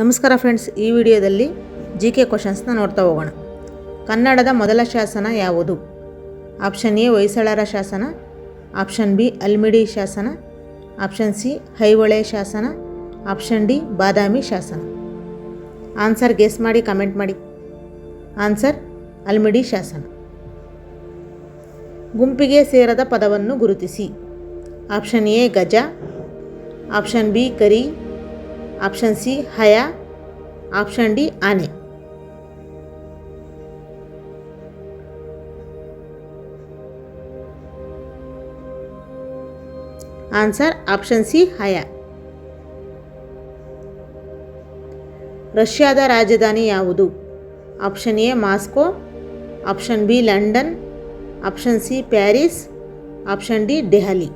ನಮಸ್ಕಾರ ಫ್ರೆಂಡ್ಸ್, ಈ ವಿಡಿಯೋದಲ್ಲಿ ಜಿ ಕೆ ಕ್ವಶನ್ಸ್ನ ನೋಡ್ತಾ ಹೋಗೋಣ. ಕನ್ನಡದ ಮೊದಲ ಶಾಸನ ಯಾವುದು? ಆಪ್ಷನ್ ಎ, ಹೊಯ್ಸಳರ ಶಾಸನ. ಆಪ್ಷನ್ ಬಿ, ಅಲ್ಮಿಡಿ ಶಾಸನ. ಆಪ್ಷನ್ ಸಿ ಹೈವಳೆ ಶಾಸನ. ಆಪ್ಷನ್ ಡಿ, ಬಾದಾಮಿ ಶಾಸನ. ಆನ್ಸರ್ ಗೆಸ್ ಮಾಡಿ ಕಮೆಂಟ್ ಮಾಡಿ. ಆನ್ಸರ್ ಅಲ್ಮಿಡಿ ಶಾಸನ. ಗುಂಪಿಗೆ ಸೇರದ ಪದವನ್ನು ಗುರುತಿಸಿ. ಆಪ್ಷನ್ ಎ, ಗಜ. ಆಪ್ಷನ್ ಬಿ ಕರಿ ಆಪ್ಷನ್ ಸಿ ಹಯ ಆಪ್ಷನ್ ಡಿ ಆನೆ ಆನ್ಸರ್ ಆಪ್ಷನ್ ಸಿ ಹಯ ರಷ್ಯಾದ ರಾಜಧಾನಿ ಯಾವುದು option A Moscow option B London option C Paris option D Delhi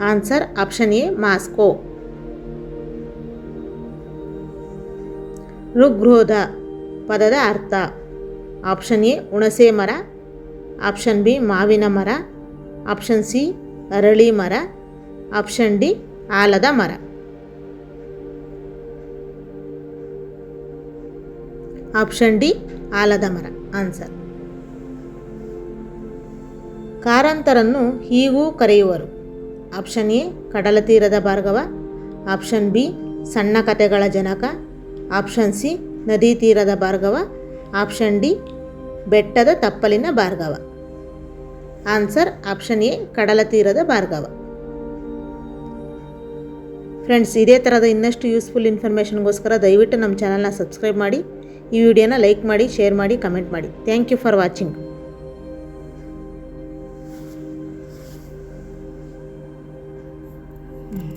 answer option A Moscow ಋಗ್ರೋಧ ಪದದ ಅರ್ಥ. ಆಪ್ಷನ್ ಎ ಹುಣಸೆ ಮರ. ಆಪ್ಷನ್ ಬಿ ಮಾವಿನ ಮರ. ಆಪ್ಷನ್ ಸಿ ಅರಳಿ ಮರ. ಆಪ್ಷನ್ ಡಿ ಆಲದ ಮರ. ಆಪ್ಷನ್ ಡಿ ಆಲದ ಮರ. ಆನ್ಸರ್ ಕಾರಂತರನ್ನು ಹೀಗೂ ಕರೆಯುವರು. ಆಪ್ಷನ್ ಎ, ಕಡಲ ತೀರದ ಭಾರ್ಗವ. ಆಪ್ಷನ್ ಬಿ, ಸಣ್ಣ ಕಥೆಗಳ ಜನಕ. ಆಪ್ಷನ್ ಸಿ, ನದಿ ತೀರದ ಭಾರ್ಗವ. ಆಪ್ಷನ್ ಡಿ, ಬೆಟ್ಟದ ತಪ್ಪಲಿನ ಭಾರ್ಗವ. ಆನ್ಸರ್ ಆಪ್ಷನ್ ಎ, ಕಡಲ ತೀರದ ಭಾರ್ಗವ. ಫ್ರೆಂಡ್ಸ್, ಇದೇ ಥರದ ಇನ್ನಷ್ಟು ಯೂಸ್ಫುಲ್ ಇನ್ಫಾರ್ಮೇಷನ್ಗೋಸ್ಕರ ದಯವಿಟ್ಟು ನಮ್ಮ ಚಾನಲ್ನ ಸಬ್ಸ್ಕ್ರೈಬ್ ಮಾಡಿ, ಈ ವಿಡಿಯೋನ ಲೈಕ್ ಮಾಡಿ, ಶೇರ್ ಮಾಡಿ, ಕಮೆಂಟ್ ಮಾಡಿ. Thank you for watching. Mm-hmm.